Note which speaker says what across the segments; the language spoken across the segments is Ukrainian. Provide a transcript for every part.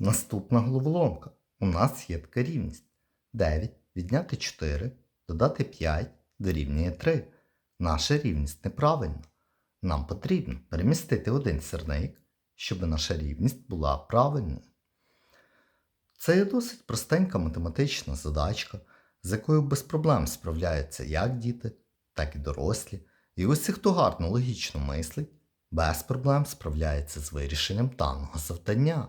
Speaker 1: Наступна головоломка. У нас є така рівність. 9 відняти 4, додати 5 дорівнює 3. Наша рівність неправильна. Нам потрібно перемістити один сірник, щоб наша рівність була правильною. Це є досить простенька математична задачка, з якою без проблем справляються як діти, так і дорослі. І усі, хто гарно логічно мислить, без проблем справляється з вирішенням даного завдання.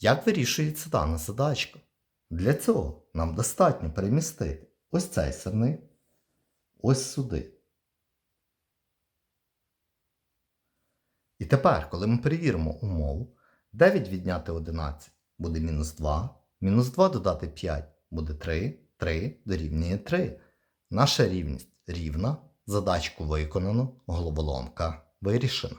Speaker 1: Як вирішується дана задачка? Для цього нам достатньо перемістити ось цей сирник ось сюди. І тепер, коли ми перевіримо умову, 9 відняти 11 буде мінус 2, мінус 2 додати 5 буде 3, 3 дорівнює 3. Наша рівність рівна, задачку виконано, головоломка вирішена.